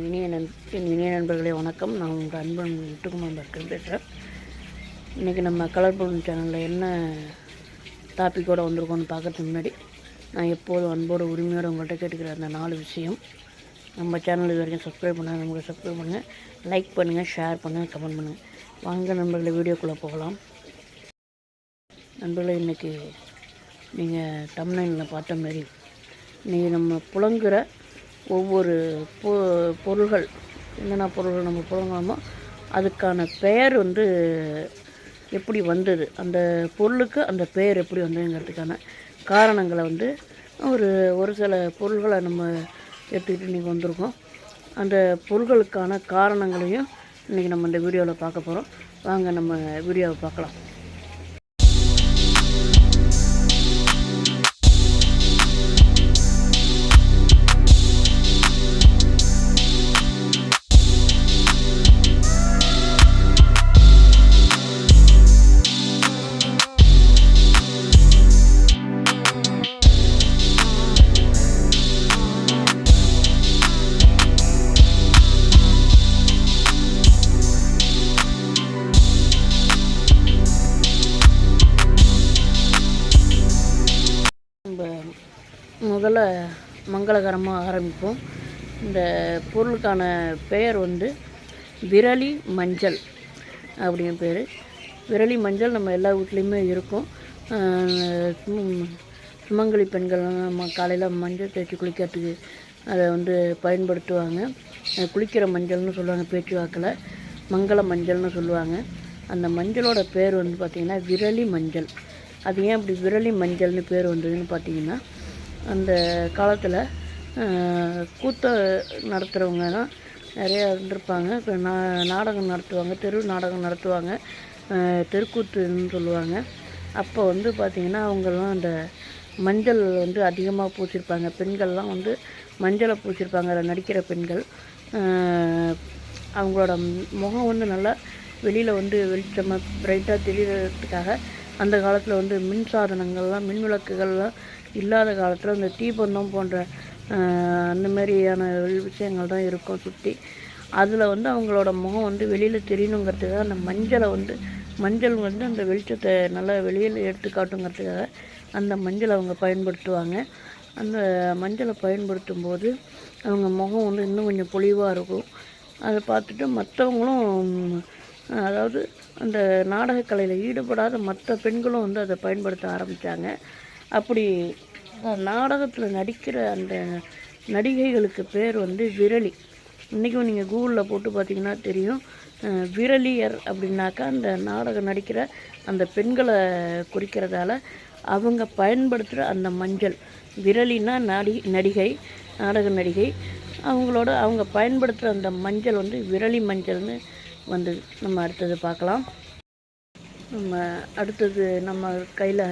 இனிய நண் என் இனிய நண்பர்களே வணக்கம். நான் உங்கள் அன்பன் விட்டுக்குமார் பக்கம் பேசுகிறேன் இன்றைக்கி நம்ம கலர் பொருள் சேனலில் என்ன டாப்பிக்கோடு வந்திருக்கோம்னு பார்க்கறதுக்கு முன்னாடி நான் எப்போதும் அன்போடு உரிமையோடு உங்கள்கிட்ட கேட்டுக்கிற அந்த நாலு விஷயம். நம்ம சேனல் இது வரைக்கும் சப்ஸ்கிரைப் பண்ணால் நமக்கு சப்ஸ்கிரைப் பண்ணுங்கள் லைக் பண்ணுங்கள் ஷேர் பண்ணுங்கள் கமெண்ட் பண்ணுங்கள் வாங்க நண்பர்களை வீடியோக்குள்ளே போகலாம். நண்பர்களே இன்றைக்கி நீங்கள் தமிழ்நாட்டில் பார்த்த மாரி இன்றைக்கி நம்ம புழங்குற ஒவ்வொரு பொ பொருள்கள் என்னென்ன பொருள்கள் நம்ம புழங்குறோமோ அதுக்கான பெயர் வந்து எப்படி வந்தது அந்த பொருளுக்கு அந்த பெயர் எப்படி வந்ததுங்கிறதுக்கான காரணங்களை வந்து ஒரு ஒரு சில பொருள்களை நம்ம எடுத்துக்கிட்டு இன்றைக்கி வந்திருக்கோம். அந்த பொருள்களுக்கான காரணங்களையும் இன்றைக்கி நம்ம இந்த வீடியோவில் பார்க்க போகிறோம் வாங்க நம்ம வீடியோவை பார்க்கலாம். முதல்ல மங்களகரமாக ஆரம்பிப்போம். இந்த பொருளுக்கான பெயர் வந்து விரலி மஞ்சள் அப்படிங்கிற பேர். விரலி மஞ்சள் நம்ம எல்லா வீட்லேயுமே இருக்கும். சும- சுமங்கலி பெண்கள் நம்ம காலையில் மஞ்சள் தேய்ச்சி குளிக்கிறதுக்கு அதை வந்து பயன்படுத்துவாங்க. குளிக்கிற மஞ்சள்னு சொல்லுவாங்க பேச்சு வாக்கில். மங்கள மஞ்சள்னு சொல்லுவாங்க. அந்த மஞ்சளோட பேர் வந்து பார்த்திங்கன்னா விரலி மஞ்சள். அது ஏன் அப்படி விரலி மஞ்சள்னு பேர் வந்ததுன்னு பார்த்தீங்கன்னா அந்த காலத்தில் கூத்த நடத்துகிறவங்க தான் நிறையா இருந்திருப்பாங்க. இப்போ நா நாடகம் நடத்துவாங்க தெரு நாடகம் நடத்துவாங்க. தெருக்கூத்துன்னு சொல்லுவாங்க. அப்போ வந்து பார்த்திங்கன்னா அவங்கெல்லாம் அந்த மஞ்சள் வந்து அதிகமாக பூச்சிருப்பாங்க பெண்கள்லாம் வந்து மஞ்சளை பூச்சிருப்பாங்க அதில் நடிக்கிற பெண்கள். அவங்களோட முகம் வந்து நல்லா வெளியில் வந்து வெளிச்சமாக பிரைட்டாக தெரியறதுக்காக அந்த காலத்தில் வந்து மின் சாதனங்கள்லாம் மின் விளக்குகள்லாம் இல்லாத காலத்தில் இந்த தீப்பந்தம் போன்ற அந்த மாதிரியான விஷயங்கள் தான் இருக்கும் சுற்றி அதில் வந்து அவங்களோட முகம் வந்து வெளியில் தெரியணுங்கிறதுக்காக அந்த மஞ்சளை வந்து மஞ்சள் வந்து அந்த வெளிச்சத்தை நல்லா வெளியில் எடுத்து காட்டுங்கிறதுக்காக அந்த மஞ்சளை அவங்க பயன்படுத்துவாங்க. அந்த மஞ்சளை பயன்படுத்தும் போது அவங்க முகம் வந்து இன்னும் கொஞ்சம் பொலிவாக இருக்கும். அதை பார்த்துட்டு மற்றவங்களும் அதாவது அந்த நாடகக்கலையில் ஈடுபடாத மற்ற பெண்களும் வந்து அதை பயன்படுத்த ஆரம்பித்தாங்க அப்படி நாடகத்தில் நடிக்கிற அந்த நடிகைகளுக்கு பேர் வந்து விரலி. இன்றைக்கும் நீங்கள் கூகுளில் போட்டு பார்த்தீங்கன்னா தெரியும். விரலியர் அப்படின்னாக்கா அந்த நாடகம் நடிக்கிற அந்த பெண்களை குறிக்கிறதால அவங்க பயன்படுத்துகிற அந்த மஞ்சள். விரலினா நடி நடிகை நாடக நடிகை. அவங்களோட அவங்க பயன்படுத்துகிற அந்த மஞ்சள் வந்து விரலி மஞ்சள்னு வந்து நம்ம அடுத்தது பார்க்கலாம். நம்ம அடுத்தது நம்ம கையில்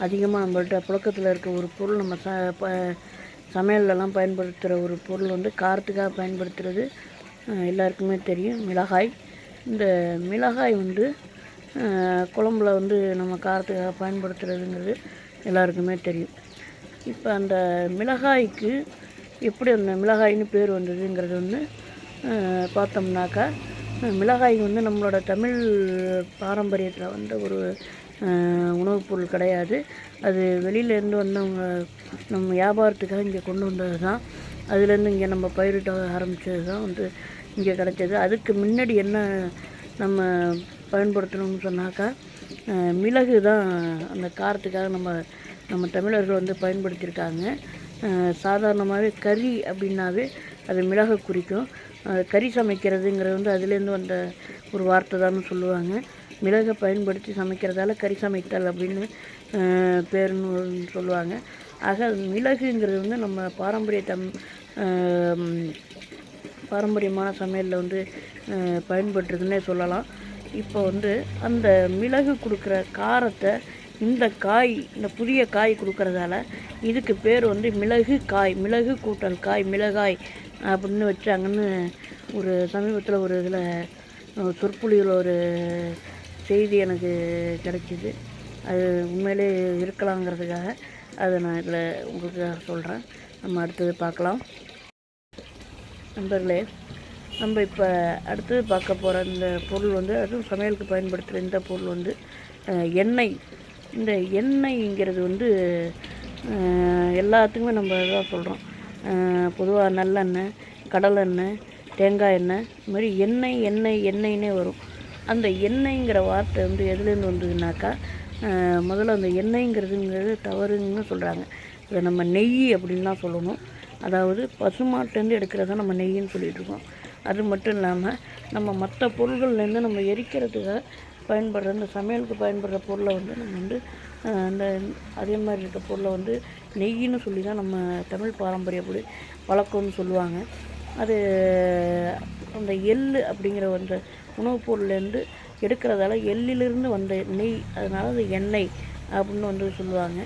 அதிகமாக நம்மள்கிட்ட புழக்கத்தில் இருக்க ஒரு பொருள் நம்ம ச ப சமையல்லலாம் பயன்படுத்துகிற ஒரு பொருள் வந்து காரத்துக்காக பயன்படுத்துகிறது எல்லாருக்குமே தெரியும். மிளகாய். இந்த மிளகாய் வந்து குழம்புல வந்து நம்ம காரத்துக்காக பயன்படுத்துகிறதுங்கிறது எல்லாருக்குமே தெரியும். இப்போ அந்த மிளகாய்க்கு எப்படி அந்த மிளகாய்னு பேர் வந்ததுங்கிறது வந்து பார்த்தோம்னாக்கா மிளகாய் வந்து நம்மளோட தமிழ் பாரம்பரியத்தில் வந்து ஒரு உணவுப் பொருள் கிடையாது. அது வெளியிலேருந்து வந்தவங்க நம்ம வியாபாரத்துக்காக இங்கே கொண்டு வந்தது தான் அதுலேருந்து இங்கே நம்ம பயிரிட்ட ஆரம்பித்தது தான் வந்து இங்கே கிடைச்சது. அதுக்கு முன்னாடி என்ன நம்ம பயன்படுத்தணும்னு சொன்னாக்கா மிளகு தான் அந்த காரத்துக்காக நம்ம நம்ம தமிழர்கள் வந்து பயன்படுத்தியிருக்காங்க. சாதாரணமாகவே கறி அப்படின்னாவே அது மிளகை குறிக்கும். கறி சமைக்கிறதுங்கிறது வந்து அதுலேருந்து வந்த ஒரு வார்த்தை தான் சொல்லுவாங்க. மிளகை பயன்படுத்தி சமைக்கிறதால கறி சமைத்தல் அப்படின்னு பேருன்னு சொல்லுவாங்க. ஆக மிளகுங்கிறது வந்து நம்ம பாரம்பரிய தம் பாரம்பரியமான சமையலில் வந்து அஹ், பயன்பட்டுருக்குன்னே சொல்லலாம். இப்போ வந்து அந்த மிளகு கொடுக்குற காரத்தை இந்த காய் இந்த புதிய காய் கொடுக்கறதால இதுக்கு பேர் வந்து மிளகு காய் மிளகு கூட்டல் காய் மிளகாய் அப்படின்னு வச்சாங்கன்னு ஒரு சமீபத்தில் ஒரு இதில் சொற்பொழிவில் ஒரு செய்தி எனக்கு கிடைச்சிது அது உண்மையிலே இருக்கலாங்கிறதுக்காக அதை நான் இதில் உங்களுக்கு சொல்கிறேன் நம்ம அடுத்தது பார்க்கலாம். நண்பர்களே நம்ம இப்போ அடுத்தது பார்க்க போகிற இந்த பொருள் வந்து அதுவும் சமையலுக்கு பயன்படுத்துகிற இந்த பொருள் வந்து எண்ணெய். இந்த எண்ணெய்ங்கிறது வந்து எல்லாத்துக்குமே நம்ம இதாக சொல்கிறோம். பொதுவாக நல்லெண்ணெய் கடலெண்ணெய் தேங்காய் எண்ணெய் இது மாதிரி எண்ணெய் எண்ணெய் எண்ணெய்னே வரும். அந்த எண்ணெய்ங்கிற வார்த்தை வந்து எதுலேருந்து வந்ததுனாக்கா முதல்ல அந்த எண்ணெய்ங்கிறதுங்கிறது தவறுன்னு சொல்கிறாங்க. இதை நம்ம நெய் அப்படின்லாம் சொல்லணும். அதாவது பசுமாட்டேருந்து எடுக்கிறத நம்ம நெய்ன்னு சொல்லிகிட்ருக்கோம் அது மட்டும் இல்லாமல் நம்ம மற்ற பொருள்கள்லேருந்து நம்ம எரிக்கிறதுக்காக பயன்படுற இந்த சமையலுக்கு பயன்படுற பொருளை வந்து நம்ம வந்து அந்த அதே மாதிரி இருக்க பொருளை வந்து நெய்ன்னு சொல்லி தான் நம்ம தமிழ் பாரம்பரியப்படி வழக்கம்னு சொல்லுவாங்க. அது அந்த எள் அப்படிங்கிற அந்த உணவுப் பொருள்லேருந்து எடுக்கிறதால எள்ளிலிருந்து வந்த நெய் அதனால் அது எண்ணெய் அப்படின்னு வந்து சொல்லுவாங்க.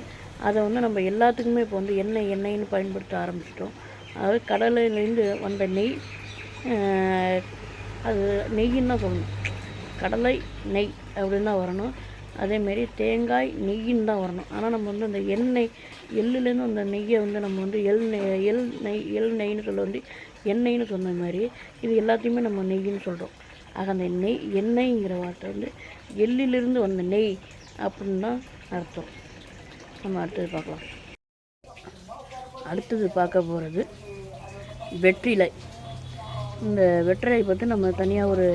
அதை வந்து நம்ம எல்லாத்துக்குமே இப்போ வந்து எண்ணெய் எண்ணெய்னு பயன்படுத்த ஆரம்பிச்சிட்டோம். அதாவது கடலையிலேருந்து வந்த நெய் அது நெய்ன்னு தான் சொல்லணும். கடலை நெய் அப்படின்னு தான் வரணும். அதேமாரி தேங்காய் நெய்யின்னு தான் வரணும். ஆனால் நம்ம வந்து அந்த எண்ணெய் எள்ளுலேருந்து அந்த நெய்யை வந்து நம்ம வந்து எள் நெய் எள் நெய் எள் நெய்ன்னு சொல்ல வந்து எண்ணெய்னு சொன்ன மாதிரி இது எல்லாத்தையுமே நம்ம நெய்ன்னு சொல்கிறோம் ஆக அந்த நெய் எண்ணெய்ங்கிற வார்த்தை வந்து எள்ளிலிருந்து வந்த நெய் அப்படின்னு தான் அர்த்தம். நம்ம அடுத்தது பார்க்கலாம். அடுத்தது பார்க்க போகிறது வெற்றிலை. இந்த வெற்றிலை பற்றி நம்ம தனியாக ஒரு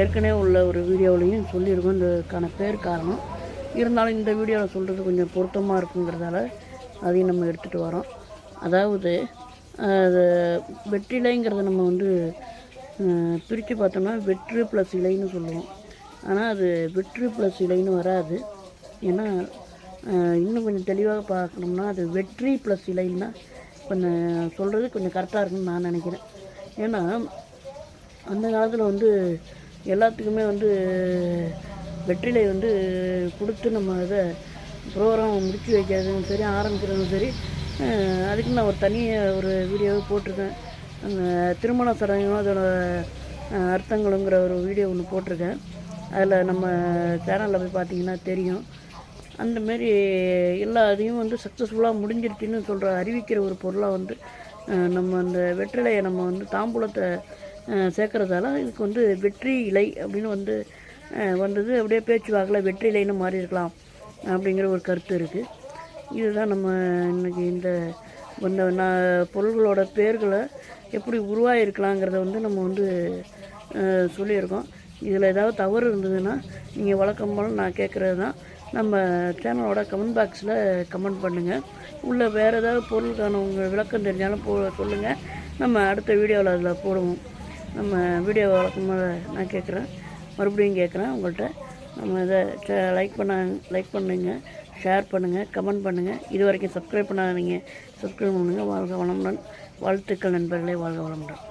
ஏற்கனவே உள்ள ஒரு வீடியோவிலையும் சொல்லியிருக்கோம். இதுக்கான பேர் காரணம். இருந்தாலும் இந்த வீடியோவில் சொல்கிறது கொஞ்சம் பொருத்தமாக இருக்குங்கிறதால அதையும் நம்ம எடுத்துகிட்டு வரோம். அதாவது அது வெற்றிலைங்கிறத நம்ம வந்து பிரித்து பார்த்தோம்னா வெற்று ப்ளஸ் இலைன்னு சொல்லுவோம். ஆனால் அது வெற்று ப்ளஸ் இலைன்னு வராது. ஏன்னா இன்னும் கொஞ்சம் தெளிவாக பார்க்கணும்னா அது வெற்றி ப்ளஸ் இலைன்னா கொஞ்சம் சொல்கிறது கொஞ்சம் கரெக்டாக இருக்குன்னு நான் நினைக்கிறேன். ஏன்னா அந்த காலத்தில் வந்து எல்லாத்துக்குமே வந்து வெற்றிலை வந்து கொடுத்து நம்ம இதை ப்ரோக்ராம் முடிச்சு வைக்கிறதும் சரி ஆரம்பிக்கிறதும் சரி அதுக்கு நான் ஒரு தனிய ஒரு வீடியோவை போட்டிருக்கேன். அந்த திருமண சடங்கும் அதோட அர்த்தங்களுங்கிற ஒரு வீடியோ ஒன்று போட்டிருக்கேன். அதில் நம்ம சேனலில் போய் பார்த்தீங்கன்னா தெரியும். அந்த மாரி எல்லா அதையும் வந்து சக்ஸஸ்ஃபுல்லாக முடிஞ்சிருச்சுன்னு சொல்கிற அறிவிக்கிற ஒரு பொருளாக வந்து நம்ம அந்த வெற்றிலையை நம்ம வந்து தாம்பூலத்தை சேர்க்குறதால இதுக்கு வந்து வெற்றி இலை அப்படின்னு வந்து வந்தது. அப்படியே பேச்சு வாக்கில் வெற்றி இலைன்னு மாறி இருக்கலாம் அப்படிங்கிற ஒரு கருத்து இருக்குது இதுதான் நம்ம இன்றைக்கி இந்த இந்த நான் பொருள்களோட பேர்களை எப்படி உருவாகிருக்கலாங்கிறத வந்து நம்ம வந்து சொல்லியிருக்கோம். இதில் ஏதாவது தவறு இருந்ததுன்னா நீங்கள் வழக்கம் போல் நான் கேட்குறது தான். நம்ம சேனலோட கமெண்ட் பாக்ஸில் கமெண்ட் பண்ணுங்கள் உள்ளே வேறு ஏதாவது பொருளுக்கான உங்கள் விளக்கம் தெரிஞ்சாலும் போ சொல்லுங்கள் நம்ம அடுத்த வீடியோவில் அதில் போடுவோம். நம்ம வீடியோ வழக்கமாக நான் கேட்குறேன். மறுபடியும் கேட்குறேன். உங்கள்கிட்ட நம்ம இதை லைக் பண்ண லைக் பண்ணுங்க ஷேர் பண்ணுங்கள் கமெண்ட் பண்ணுங்கள் இது வரைக்கும் சப்ஸ்கிரைப் பண்ணாதீங்க சப்ஸ்கிரைப் பண்ணுங்கள் வாழ்க வளமுடன். வாழ்த்துக்கள் நண்பர்களே வாழ்க வளமுடன்.